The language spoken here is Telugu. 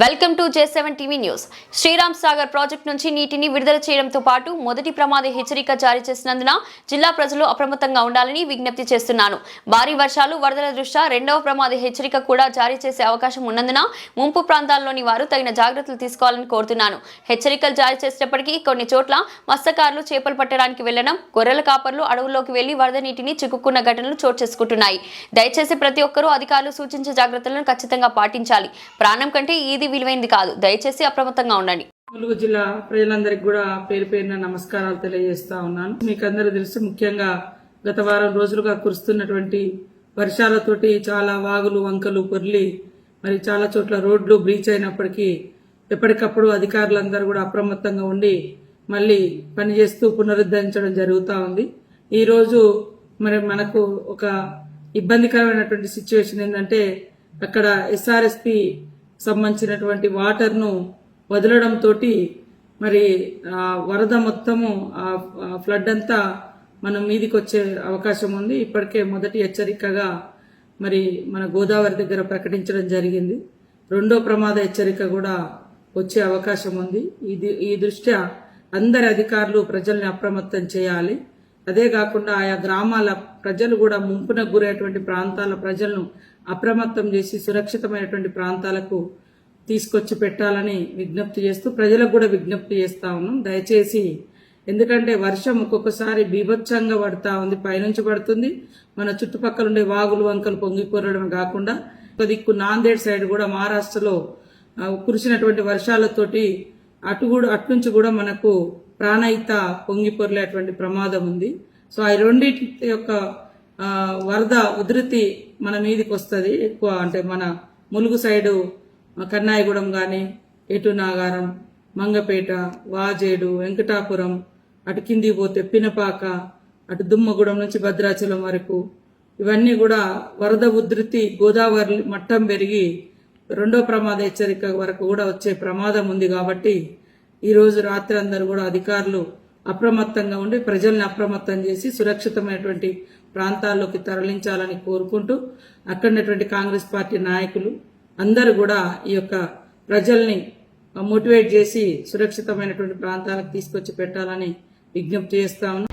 Welcome to J seven TV news. Sriram Sagar project నుంచి నీటిని విడుదల చేయడంతో పాటు మొదటి ప్రమాద హెచ్చరిక జారీ చేసినందున జిల్లా ప్రజలు అప్రమత్తంగా ఉండాలని విజ్ఞప్తి చేస్తున్నాను. భారీ వర్షాలు వరదల దృష్ట్యా రెండవ ప్రమాద హెచ్చరిక కూడా జారీ చేసే అవకాశం ఉన్నందున ముంపు ప్రాంతాల్లోని వారు తగిన జాగ్రత్తలు తీసుకోవాలని కోరుతున్నాను. హెచ్చరికలు జారీ చేసేటప్పటికీ కొన్ని చోట్ల మత్స్యకారులు చేపలు పట్టడానికి వెళ్ళడం గొర్రెల కాపర్లు అడవుల్లోకి వెళ్ళి వరద నీటిని చిక్కుకున్న ఘటనలు చోటు చేసుకుంటున్నాయి. దయచేసి ప్రతి ఒక్కరూ అధికారులు సూచించే జాగ్రత్తలను ఖచ్చితంగా పాటించాలి. ప్రాణం కంటే ఇది విలువైంది కాదు. దయచేసి అప్రమత్తంగా ఉండండి. ములుగు జిల్లా ప్రజలందరికీ కూడా పేరు పేరున నమస్కారాలు తెలియజేస్తా ఉన్నాను. మీకు అందరూ తెలుసు ముఖ్యంగా గత వారం రోజులుగా కురుస్తున్నటువంటి వర్షాలతోటి చాలా వాగులు వంకలు పొర్లి మరి చాలా చోట్ల రోడ్లు బ్రీచ్ అయినప్పటికీ ఎప్పటికప్పుడు అధికారులందరూ కూడా అప్రమత్తంగా ఉండి మళ్ళీ పనిచేస్తూ పునరుద్ధరించడం జరుగుతూ ఉంది. ఈరోజు మరి మనకు ఒక ఇబ్బందికరమైనటువంటి సిచ్యువేషన్ ఏంటంటే అక్కడ ఎస్ఆర్ఎస్పి సంబంధించినటువంటి వాటర్ను వదలడంతో మరి ఆ వరద మొత్తము ఆ ఫ్లడ్ అంతా మన మీదికి వచ్చే అవకాశం ఉంది. ఇప్పటికే మొదటి హెచ్చరికగా మరి మన గోదావరి దగ్గర ప్రకటించడం జరిగింది. రెండో ప్రమాద హెచ్చరిక కూడా వచ్చే అవకాశం ఉంది. ఇది ఈ దృష్ట్యా అందరి అధికారులు ప్రజల్ని అప్రమత్తం చేయాలి. అదే కాకుండా ఆయా గ్రామాల ప్రజలు కూడా ముంపున గురైనటువంటి ప్రాంతాల ప్రజలను అప్రమత్తం చేసి సురక్షితమైనటువంటి ప్రాంతాలకు తీసుకొచ్చి పెట్టాలని విజ్ఞప్తి చేస్తూ ప్రజలకు కూడా విజ్ఞప్తి చేస్తూ ఉన్నాం. దయచేసి ఎందుకంటే వర్షం ఒక్కొక్కసారి బీభత్సంగా పడతా ఉంది పైనుంచి పడుతుంది. మన చుట్టుపక్కల ఉండే వాగులు వంకలు పొంగిపోరడం కాకుండా ఒక దిక్కు నాందేడ్ సైడ్ కూడా మహారాష్ట్రలో కురిసినటువంటి వర్షాలతోటి అటు కూడా అటు నుంచి కూడా మనకు ప్రాణయిత పొంగిపొరలేటువంటి ప్రమాదం ఉంది. సో ఆ రెండింటి యొక్క వరద ఉధృతి మన మీదికి వస్తుంది ఎక్కువ. అంటే మన ములుగు సైడు కన్నాయిగూడెం కానీ ఎటు నాగారం మంగపేట వాజేడు వెంకటాపురం అటు కింది పోతే పినపాక అటు దుమ్మగూడెం నుంచి భద్రాచలం వరకు ఇవన్నీ కూడా వరద ఉధృతి గోదావరి మట్టం పెరిగి రెండో ప్రమాద హెచ్చరిక వరకు కూడా వచ్చే ప్రమాదం ఉంది కాబట్టి ఈరోజు రాత్రి అందరూ కూడా అధికారులు అప్రమత్తంగా ఉండి ప్రజల్ని అప్రమత్తం చేసి సురక్షితమైనటువంటి ప్రాంతాల్లోకి తరలించాలని కోరుకుంటూ అక్కడున్నటువంటి కాంగ్రెస్ పార్టీ నాయకులు అందరూ కూడా ఈ యొక్క ప్రజల్ని మోటివేట్ చేసి సురక్షితమైనటువంటి ప్రాంతాలకు తీసుకొచ్చి పెట్టాలని విజ్ఞప్తి చేస్తా ఉన్నాం.